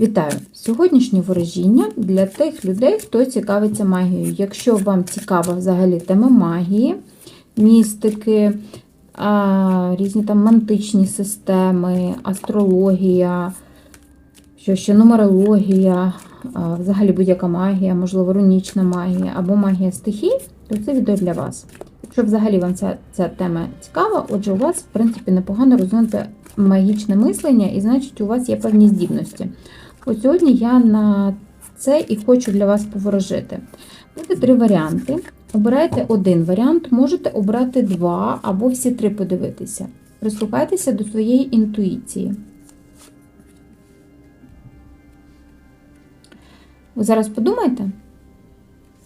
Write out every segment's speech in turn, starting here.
Вітаю! Сьогоднішнє ворожіння для тих людей, хто цікавиться магією. Якщо вам цікава взагалі тема магії, містики, різні там мантичні системи, астрологія, що ще нумерологія, взагалі будь-яка магія, можливо, рунічна магія або магія стихій, то це відео для вас. Якщо взагалі вам ця, ця тема цікава, отже, у вас, в принципі, непогано розвинуте магічне мислення, і значить, у вас є певні здібності. От сьогодні я на це і хочу для вас поворожити. Буде три варіанти. Обирайте один варіант, можете обрати два або всі три подивитися. Прислухайтеся до своєї інтуїції. Ви зараз подумайте,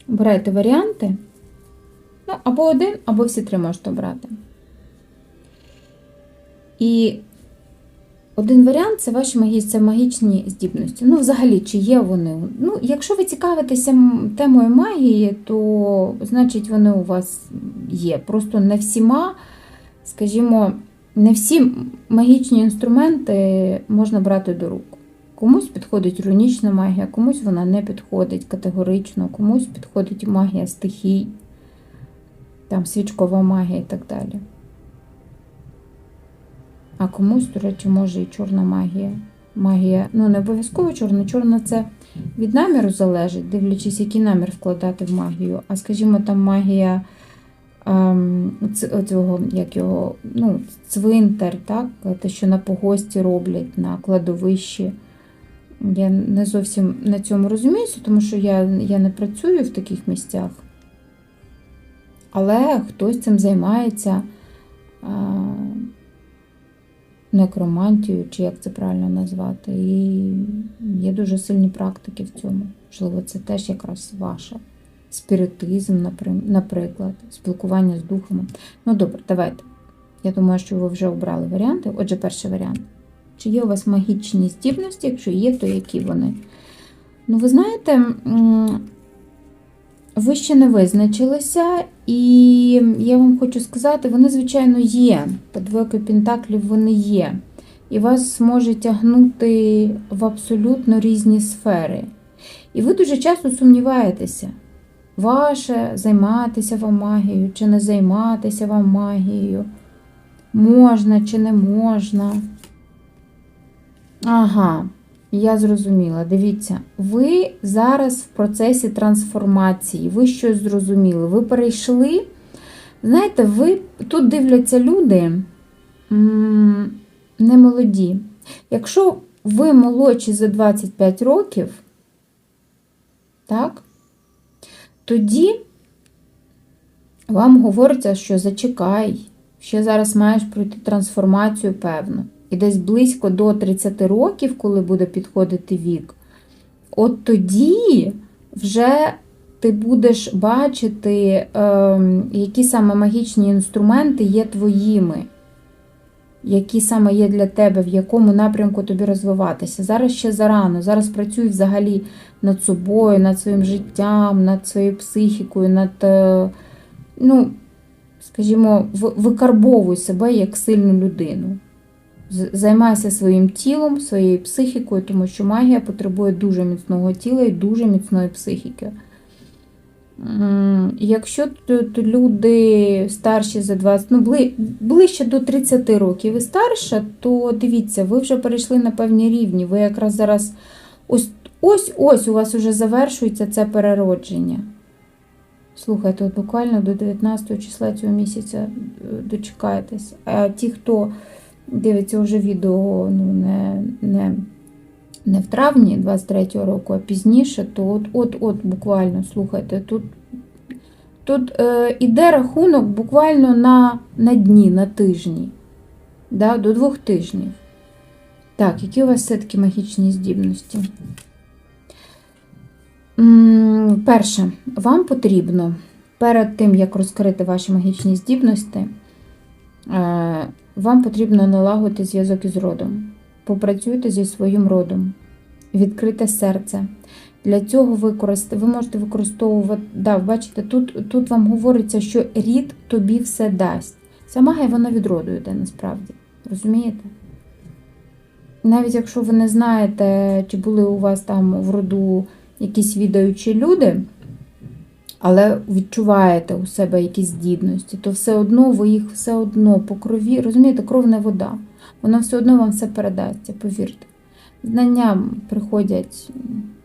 обирайте варіанти. Ну, або один, або всі три можете обрати. І один варіант це ваші магі... це магічні здібності. Ну, взагалі, чи є вони. Ну, Якщо ви цікавитеся темою магії, то значить вони у вас є. Просто не всіма, скажімо, не всі магічні інструменти можна брати до рук. Комусь підходить рунічна магія, комусь вона не підходить категорично, комусь підходить магія стихій, там свічкова магія і так далі. А комусь, до речі, може і чорна магія. Магія, ну не обов'язково чорна, чорна це від наміру залежить, дивлячись, який намір вкладати в магію. А скажімо, там магія ем, оцього, як його, ну, цвинтар, так? те, що на погості роблять, на кладовищі. Я не зовсім на цьому розуміюся, тому що я, я не працюю в таких місцях. Але хтось цим займається. Некромантію, чи як це правильно назвати. І є дуже сильні практики в цьому. Можливо, це теж якраз ваше. Спіритизм, наприклад, спілкування з духами. Ну, добре, давайте. Я думаю, що ви вже обрали варіанти. Отже, перший варіант. Чи є у вас магічні здібності? Якщо є, то які вони? Ну, ви знаєте, ви ще не визначилися, і я вам хочу сказати, вони, звичайно, є. По двойки пентаклів вони є. І вас може тягнути в абсолютно різні сфери. І ви дуже часто сумніваєтеся, ваше займатися вам магією, чи не займатися вам магією, можна чи не можна. Ага, я зрозуміла. Дивіться, ви зараз в процесі трансформації, ви щось зрозуміли, ви перейшли. Знаєте, ви тут дивляться люди не молоді. Якщо ви молодші за 25 років, так, тоді вам говориться, що зачекай, ще зараз маєш пройти трансформацію певну. І десь близько до 30 років, коли буде підходити вік, от тоді вже ти будеш бачити, ем, які саме магічні інструменти є твоїми, які саме є для тебе, в якому напрямку тобі розвиватися. Зараз ще зарано. Зараз працюй взагалі над собою, над своїм життям, над своєю психікою, над, е, ну, скажімо, викарбовуй себе як сильну людину. Займайся своїм тілом, своєю психікою, тому що магія потребує дуже міцного тіла і дуже міцної психіки. Якщо люди старші за 20, ну ближче до 30 років і старше, то дивіться, ви вже перейшли на певні рівні. Ви якраз зараз ось ось ось у вас вже завершується це переродження. Слухайте, от буквально до 19 числа цього місяця е, дочекаєтесь. А ті, хто дивиться вже відео ну, не, не, не в травні 23-го року, а пізніше, то от, от, от буквально, слухайте, тут, тут е, іде рахунок буквально на, на дні, на тижні, да, до двох тижнів. Так, які у вас все-таки магічні здібності? Перше, вам потрібно перед тим, як розкрити ваші магічні здібності, е, вам потрібно налагодити зв'язок із родом. Попрацюйте зі своїм родом, відкрите серце. Для цього використ... ви можете використовувати. Да, бачите, тут, тут вам говориться, що рід тобі все дасть. Ця магія вона від роду йде насправді. Розумієте? навіть якщо ви не знаєте, чи були у вас там в роду якісь відаючі люди, але відчуваєте у себе якісь здібності, то все одно ви їх все одно по крові, розумієте, кров не вода. Воно все одно вам все передасться, повірте. Знання приходять,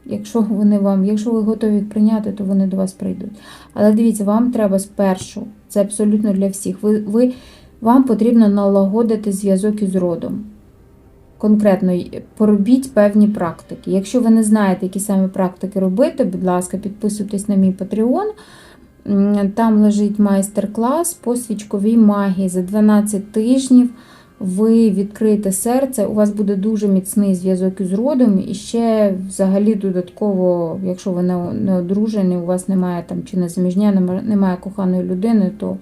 якщо вони вам, якщо ви готові їх прийняти, то вони до вас прийдуть. Але дивіться, вам треба спершу, це абсолютно для всіх. Ви, ви, вам потрібно налагодити зв'язок із родом. Конкретно поробіть певні практики. Якщо ви не знаєте, які саме практики робити, будь ласка, підписуйтесь на мій Patreon. Там лежить майстер-клас по свічковій магії за 12 тижнів. Ви відкриєте серце, у вас буде дуже міцний зв'язок із родом, і ще взагалі додатково, якщо ви не, одружені, у вас немає там чи не заміжня, немає коханої людини, то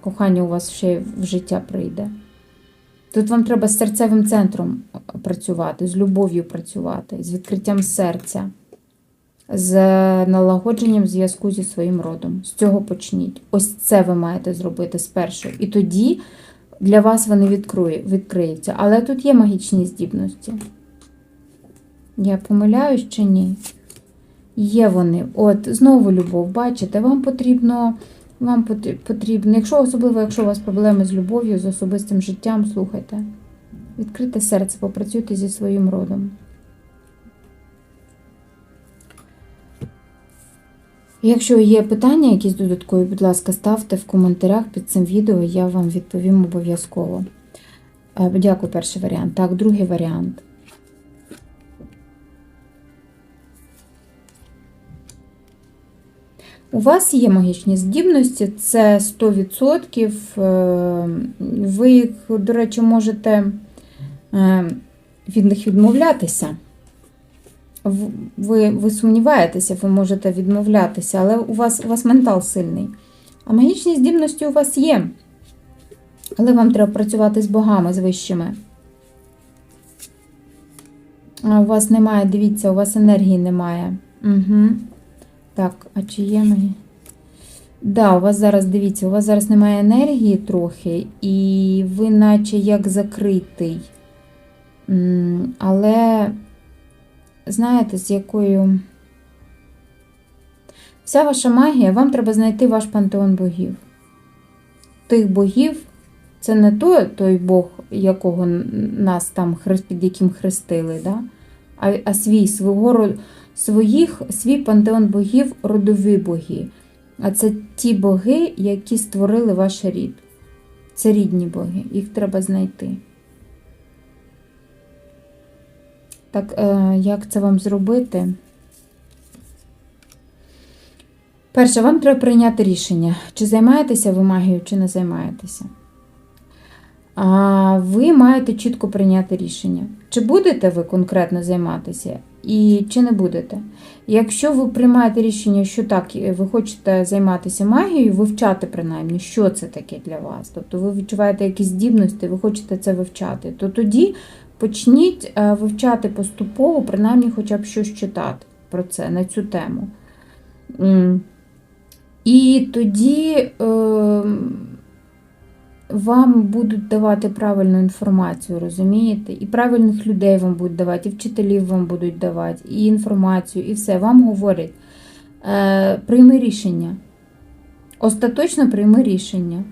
кохання у вас ще в життя прийде. Тут вам треба з серцевим центром працювати, з любов'ю працювати, з відкриттям серця, з налагодженням зв'язку зі своїм родом. З цього почніть. Ось це ви маєте зробити спершу. І тоді для вас вони відкриються. Але тут є магічні здібності. Я помиляюсь чи ні? Є вони. От, знову любов, бачите, вам потрібно. Вам потрібно, якщо особливо, якщо у вас проблеми з любов'ю, з особистим життям, слухайте. Відкрите серце, попрацюйте зі своїм родом. Якщо є питання, якісь додаткові, будь ласка, ставте в коментарях під цим відео, я вам відповім обов'язково. Е, Дякую, перший варіант. Так, другий варіант. У вас є магічні здібності, це 100%. е, Ви їх, до речі, можете е, від них відмовлятися. Ви, ви сумніваєтеся, ви можете відмовлятися, але у вас, у вас ментал сильний. А магічні здібності у вас є. Але вам треба працювати з богами, з вищими. А у вас немає, дивіться, у вас енергії немає. Угу. Так, а чи є мені? Да, у вас зараз, дивіться, у вас зараз немає енергії трохи, і ви наче як закритий. Але, знаєте, з якою. Вся ваша магія, вам треба знайти ваш пантеон богів. Тих богів, це не той, той Бог, якого нас там під яким хрестили, да? а, а свій, свого ро- своїх, свій пантеон богів, родові боги. А це ті боги, які створили ваш рід. Це рідні боги, їх треба знайти. Так, е, як це вам зробити? Перше, вам треба прийняти рішення, чи займаєтеся ви магією, чи не займаєтеся. А ви маєте чітко прийняти рішення, чи будете ви конкретно займатися, і чи не будете. Якщо ви приймаєте рішення, що так, ви хочете займатися магією, вивчати принаймні, що це таке для вас. Тобто ви відчуваєте якісь здібності, ви хочете це вивчати, то тоді почніть е, вивчати поступово, принаймні хоча б щось читати про це, на цю тему. І тоді е, вам будуть давати правильну інформацію, розумієте? І правильних людей вам будуть давати, і вчителів вам будуть давати, і інформацію, і все. Вам говорять, е, прийми рішення. Остаточно прийми рішення.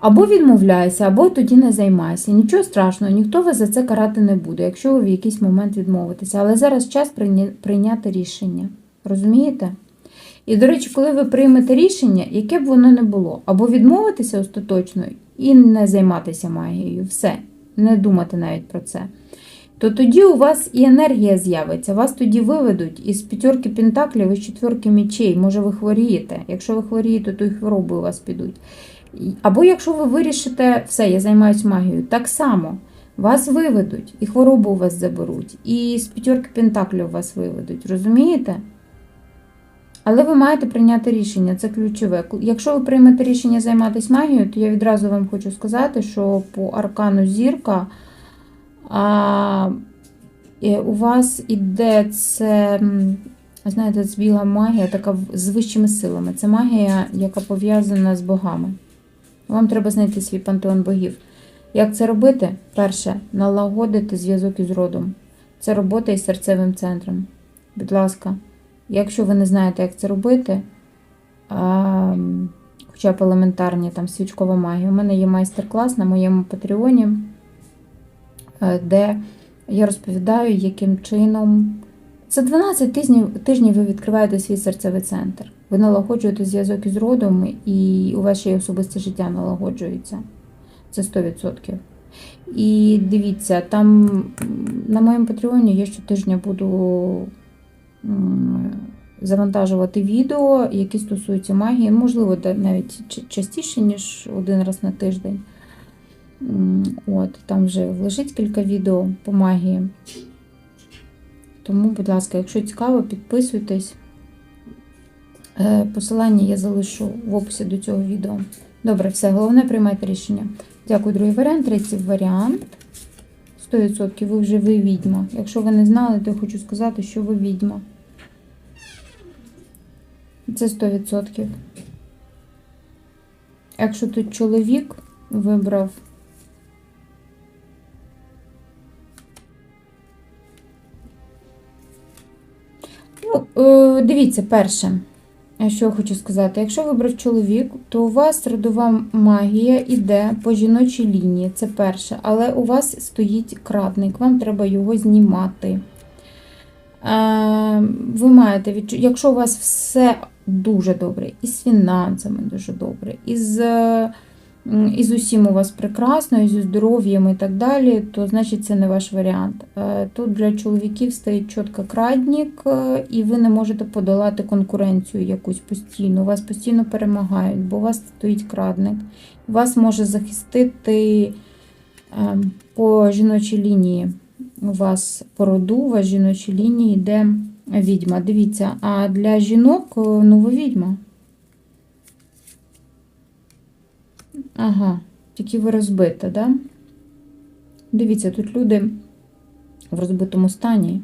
Або відмовляйся, або тоді не займайся. Нічого страшного, ніхто вас за це карати не буде, якщо ви в якийсь момент відмовитеся. Але зараз час прийняти рішення. Розумієте? І, до речі, коли ви приймете рішення, яке б воно не було, або відмовитися остаточно і не займатися магією, все, не думати навіть про це, то тоді у вас і енергія з'явиться, вас тоді виведуть із п'ятерки пентаклів, із четверки мечей. Може, ви хворієте. Якщо ви хворієте, то і хвороби у вас підуть. Або якщо ви вирішите, все, я займаюся магією, так само. Вас виведуть, і хворобу у вас заберуть, і з п'ятерки пентаклів вас виведуть. Розумієте? Але ви маєте прийняти рішення, це ключове. Якщо ви приймете рішення займатися магією, то я відразу вам хочу сказати, що по аркану зірка а, у вас іде це, знаєте, це біла магія, така з вищими силами. Це магія, яка пов'язана з богами. Вам треба знайти свій пантеон богів. Як це робити? Перше, налагодити зв'язок із родом. Це робота із серцевим центром. Будь ласка, якщо ви не знаєте, як це робити, а, хоча б елементарні там свічкова магія, у мене є майстер-клас на моєму патреоні, е, де я розповідаю, яким чином. За 12 тижнів, тижнів ви відкриваєте свій серцевий центр. Ви налагоджуєте зв'язок із родом, і у ваше особисте життя налагоджується. Це 100%. І дивіться, там на моєму патреоні я щотижня буду завантажувати відео, які стосуються магії. Можливо, навіть частіше, ніж один раз на тиждень. От, там вже лежить кілька відео по магії. Тому, будь ласка, якщо цікаво, підписуйтесь. Е, Посилання я залишу в описі до цього відео. Добре, все, головне приймайте рішення. Дякую, другий варіант. Третій варіант. 100% ви вже ви відьма. Якщо ви не знали, то я хочу сказати, що ви відьма. Це 100%. Якщо тут чоловік вибрав. Ну, е, дивіться, перше, що я хочу сказати. Якщо вибрав чоловік, то у вас родова магія іде по жіночій лінії, це перше. Але у вас стоїть крадник, вам треба його знімати. Е, ви маєте відчу... Якщо у вас все дуже добре, і з фінансами дуже добре, і з, і з усім у вас прекрасно, і зі здоров'ям і так далі, то значить це не ваш варіант. Е, Тут для чоловіків стоїть чітко крадник, е, і ви не можете подолати конкуренцію якусь постійно. Вас постійно перемагають, бо у вас стоїть крадник. Вас може захистити е, по жіночій лінії. У вас по роду, у вас жіночій лінії йде відьма. Дивіться, а для жінок е, ну ви відьма. Ага, тільки ви розбита, да? Дивіться, тут люди в розбитому стані.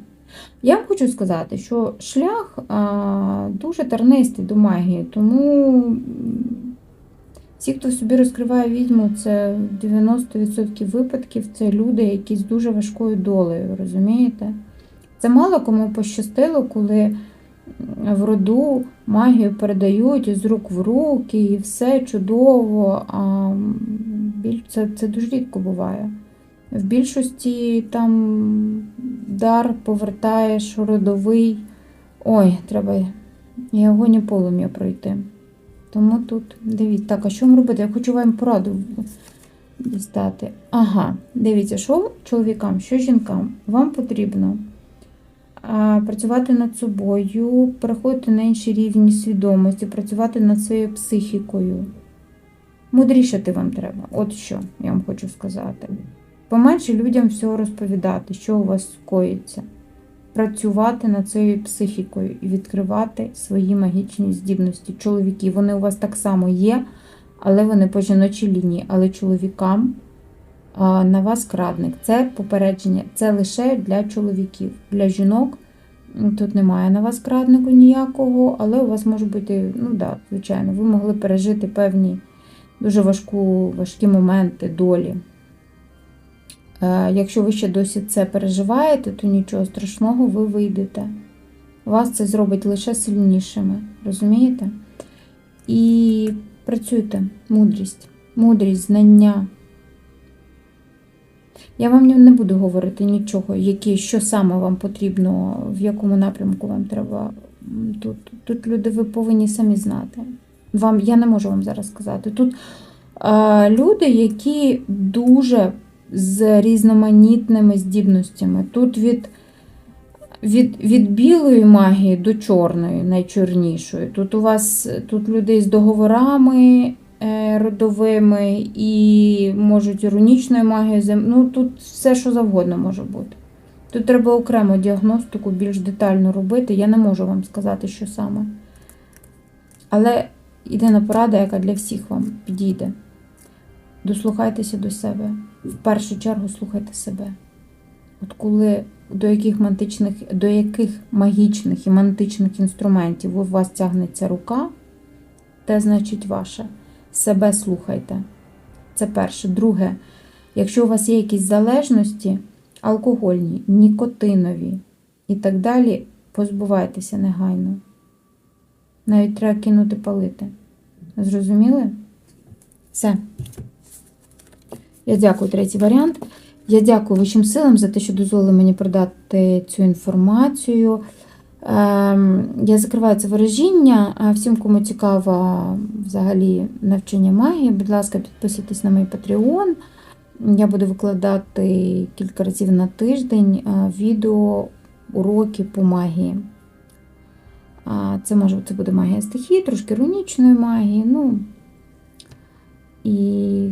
Я вам хочу сказати, що шлях а, дуже тернистий до магії, тому всі, хто собі розкриває відьму, це 90% випадків це люди, які з дуже важкою долею, розумієте? Це мало кому пощастило, коли в роду магію передають із рук в руки, і все чудово. А це, це дуже рідко буває. В більшості там дар повертаєш родовий. Ой, треба і огонь і полум'я пройти. Тому тут дивіться. Так, а що вам робити? Я хочу вам пораду дістати. Ага, дивіться, що чоловікам, що жінкам. Вам потрібно працювати над собою, переходити на інші рівні свідомості, працювати над своєю психікою. Мудрішати вам треба. От що я вам хочу сказати. Поменше людям всього розповідати, що у вас коїться. Працювати над своєю психікою і відкривати свої магічні здібності. Чоловіки, вони у вас так само є, але вони по жіночій лінії. Але чоловікам на вас крадник. Це попередження, це лише для чоловіків. Для жінок тут немає на вас краднику ніякого, але у вас може бути, ну да, звичайно, ви могли пережити певні дуже важку, важкі моменти долі. Е, Якщо ви ще досі це переживаєте, то нічого страшного, ви вийдете. Вас це зробить лише сильнішими, розумієте? І працюйте, мудрість, мудрість, знання. Я вам не буду говорити нічого, які, що саме вам потрібно, в якому напрямку вам треба. Тут, тут люди, ви повинні самі знати. Вам, я не можу вам зараз сказати. Тут е, люди, які дуже з різноманітними здібностями. Тут від, від, від білої магії до чорної, найчорнішої. Тут у вас тут людей з договорами родовими і можуть рунічною магією. Ну, тут все, що завгодно може бути. Тут треба окремо діагностику більш детально робити. Я не можу вам сказати, що саме. Але єдина порада, яка для всіх вам підійде. Дослухайтеся до себе. В першу чергу слухайте себе. От коли до яких мантичних, до яких магічних і мантичних інструментів у вас тягнеться рука, те значить ваше. Себе слухайте. Це перше. Друге, Якщо у вас є якісь залежності, алкогольні, нікотинові і так далі, позбувайтеся негайно. Навіть треба кинути палити. Зрозуміли? Все. Я дякую третій варіант. Я дякую вищим силам за те, що дозволили мені продати цю інформацію. Ем, Я закриваю це ворожіння. А Всім, кому цікаво взагалі навчання магії, будь ласка, підписуйтесь на мій Patreon. Я буду викладати кілька разів на тиждень е, відео уроки по магії. Це може це буде магія стихії, трошки рунічної магії. Ну, і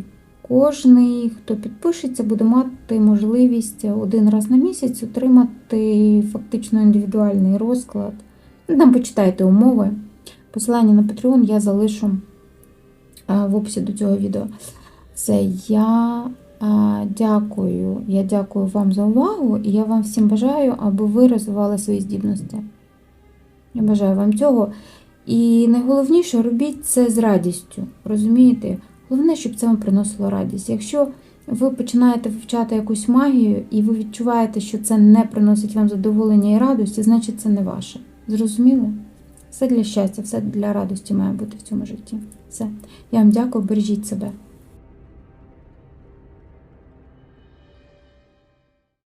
кожний, хто підпишеться, буде мати можливість один раз на місяць отримати фактично індивідуальний розклад. Там почитайте умови. Посилання на Patreon я залишу в описі до цього відео. Все, я дякую. Я дякую вам за увагу і я вам всім бажаю, аби ви розвивали свої здібності. Я бажаю вам цього. І найголовніше робіть це з радістю. Розумієте? Головне, щоб це вам приносило радість. Якщо ви починаєте вивчати якусь магію, і ви відчуваєте, що це не приносить вам задоволення і радості, значить це не ваше. Зрозуміло? Все для щастя, все для радості має бути в цьому житті. Все. Я вам дякую, бережіть себе.